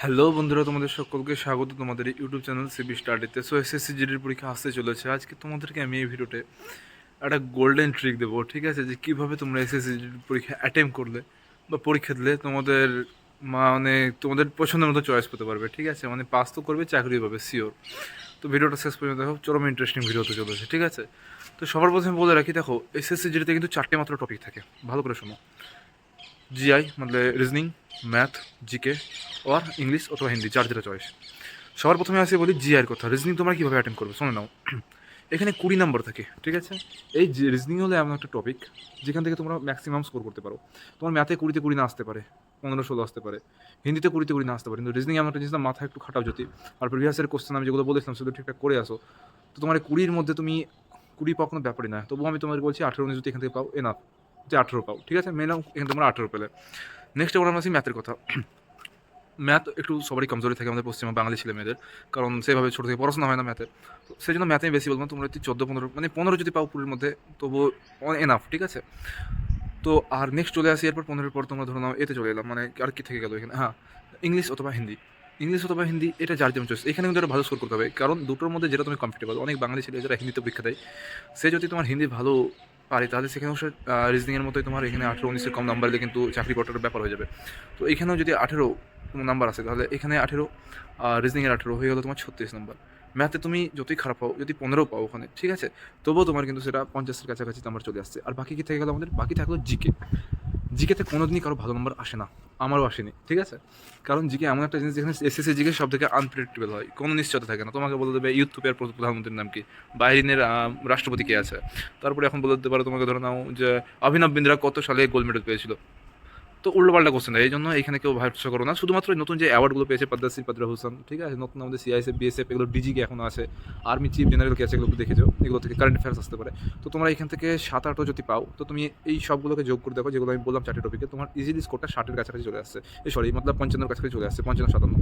Hello বন্ধুরা, তোমাদের সকলকে স্বাগত। তোমাদের ইউটিউব চ্যানেল সিবি স্টাডিতে সো এসএসসি জিডির পরীক্ষা আসতে চলেছে। আজকে তোমাদেরকে আমি এই ভিডিওতে একটা গোল্ডেন ট্রিক দেবো, ঠিক আছে? যে কীভাবে তোমরা এসএসসি জিডির পরীক্ষা অ্যাটেম্প করলে বা পরীক্ষা দিলে তোমাদের মানে তোমাদের পছন্দের মতো চয়েস পেতে পারবে, ঠিক আছে? মানে পাস তো করবে, চাকরি পাবে সিওর তো ভিডিওটা শেষ পর্যন্ত দেখো, চরম ইন্টারেস্টিং ভিডিও হতে চলেছে, ঠিক আছে? তো সবার প্রথমে বলে রাখি, দেখো এসএসসি জিডিতে কিন্তু চারটে মাত্র টপিক থাকে। ভালো করে শোনো। জিআই মানে রিজনিং ম্যাথ জিকে আর ইংলিশ অথবা হিন্দি যার যেটা চয়েস সবার প্রথমে আসি বলি জিআইয়ের কথা। রিজনিং তোমরা কীভাবে অ্যাটেন্ড করবে, শোনে নাও। এখানে কুড়ি নম্বর থাকে, ঠিক আছে? এই রিজনিং হলো এমন একটা টপিক যেখান থেকে তোমরা ম্যাক্সিমাম স্কোর করতে পারো। তোমার ম্যাথে কুড়িতে কুড়ি না আসতে পারে, পনেরো ষোলো আসতে পারে। হিন্দিতে কুড়িতে কুড়ি না আসতে পারে। কিন্তু রিজনিং এমন একটা জিনিস, না, মাথা একটু খাটাও যদি। আর প্রিভিয়াসের কোশ্চেন আমি যেগুলো বলেছিলাম, সেগুলো ঠিকঠাক করে আসো। তো তোমার কুড়ির মধ্যে তুমি কুড়ি পাও কোনো ব্যাপারই না। তবুও আমি তোমাকে বলছি, আঠেরো যদি এখান থেকে পাও এনাফ যে আঠেরো পাও, ঠিক আছে? মেন এখানে তোমরা আঠেরো পেলে। নেক্সট এবার আমরা ম্যাথের কথা। ম্যাথ একটু সবারই কমজোরি থাকে আমাদের পশ্চিমবঙ্গ বাঙালি ছেলে মেয়েদের। কারণ সেভাবে ছোটো থেকে পড়াশোনা হয় না ম্যাথে। তো সেই জন্য ম্যাথে বেশি বলব তোমরা যদি চোদ্দ, পনেরো মানে পনেরো যদি পাও পুরীর মধ্যে, তবুও এনাফ ঠিক আছে? তো আর নেক্সট চলে আসি, এরপর পনেরোর পর তোমরা ধরো নাও, এতে চলে এলাম মানে আর কি থেকে গেলো এখানে? হ্যাঁ ইংলিশ অথবা হিন্দি ইংলিশ অথবা হিন্দি এটা যার যেমন চয়েস এখানে কিন্তু একটা ভালো স্কোর করতে হবে, কারণ দুটোর মধ্যে যেটা তুমি কমফর্টেবল অনেক বাঙালি ছেলে যারা হিন্দিতে পরীক্ষা দেয়, সে যদি তোমার হিন্দি ভালো পারে তাহলে সেখানে সে রিজনিংয়ের মতোই তোমার এখানে আঠেরো, উনিশের কম নাম্বার দিলে কিন্তু চাকরি করার ব্যাপার হয়ে যাবে। তো এখানেও যদি আঠেরো নাম্বার আসে তাহলে এখানে আঠেরো রিজনিংয়ের আঠেরো হয়ে গেলো তোমার ছত্রিশ নাম্বার ম্যাথে তুমি যতই খারাপ পাও যদি পনেরো পাও ওখানে, ঠিক আছে? তবুও তোমার কিন্তু সেটা পঞ্চাশের কাছাকাছি নাম্বার চলে আসছে। আর বাকি কি থেকে গেলো আমাদের? বাকি থাকল জিকে জিকেতে কোনো দিনই কারও ভালো নম্বর আসে না। আমারও আসেনি, ঠিক আছে? কারণ জিকে এমন একটা জিনিস যেখানে এসএসসি জিকে সব থেকে আনপ্রেডিক্টেবল হয়। কোনো নিশ্চয়তা থাকে না। তোমাকে বলে দেবে ইউথুপের প্রধানমন্ত্রীর নাম কি? বাইরিনের রাষ্ট্রপতি কে আছে? তারপরে এখন বলে দিতে পারো, তোমাকে ধরে নাও যে অভিনব বিন্দ্রা কত সালে গোল্ড মেডেল পেয়েছিল? তো উল্টোপাল্টা কোশ্চেন এই জন্য এখানে কেউ ভরসা করো না। শুধুমাত্র নতুন যে অ্যাওয়ার্ডগুলো পেয়েছে পদ্মশ্রী পদ্রা হোসেন, ঠিক আছে? নতুন আমাদের সিআইএসএফ বিএসএফ এগুলো ডিজিকে এখন আছে। আর্মি চিফ জেনারেল কে আছে এগুলো দেখেছ? এগুলো থেকে কারেন্ট অ্যাফেয়ার্স আসতে পারে। তো তোমরা এখান থেকে সাত আটও যদি পাও, তো তুমি এই সবগুলোকে যোগ করে দেখো, যেগুলো আমি বললাম চারটে টপিকে তোমার ইজিলি স্কোরটা ষাটের কাছাকাছি চলে আসছে। এই সরি মতলব পঞ্চান্নর কাছাকাছি চলে আসছে, পঞ্চান্ন, সাতান্ন।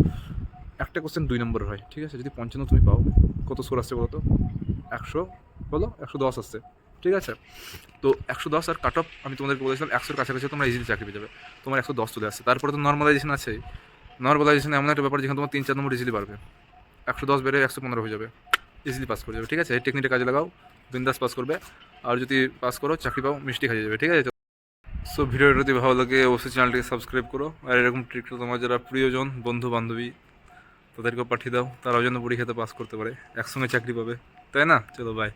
একটা কোশ্চেন দুই নম্বর হয়, ঠিক আছে? যদি পঞ্চান্ন তুমি পাও, কত স্কোর আসছে বলো তো? একশো, বলো? একশো দশ আসছে। ঠিক আছে? তো একশো দশ আর কাট অফ আমি তোমাদেরকে বলেছিলাম, একশোর কাছাকাছি তোমরা ইজিলি চাকরি পেয়ে যাবে। তোমার একশো দশ চলে আসছে। তারপরে তো নর্মালাইজেশন আছে নর্মালাইজেশন এমন একটা ব্যাপার যেখানে তোমার তিন চার নম্বর ইজিলি পারবে একশো দশ বেড়ে একশো পনেরো হয়ে যাবে। ইজিলি পাস করে যাবে, ঠিক আছে? এই টেকনিকটা কাজে লাগাও, বিন্দাস পাস করবে। আর যদি পাস করো, চাকরি পাও, মিষ্টি খাইয়ে যাবে, ঠিক আছে? সো ভিডিওটা যদি ভালো লাগে, অবশ্যই চ্যানেলটিকে সাবস্ক্রাইব করো। আর এরকম ট্রিকটা তোমার যারা প্রিয়জন বন্ধু বান্ধবী তাদেরকেও পাঠিয়ে দাও। তারাও যেন পরীক্ষাতে পাস করতে পারে। একসঙ্গে চাকরি পাবে। তাই না? চলো বাই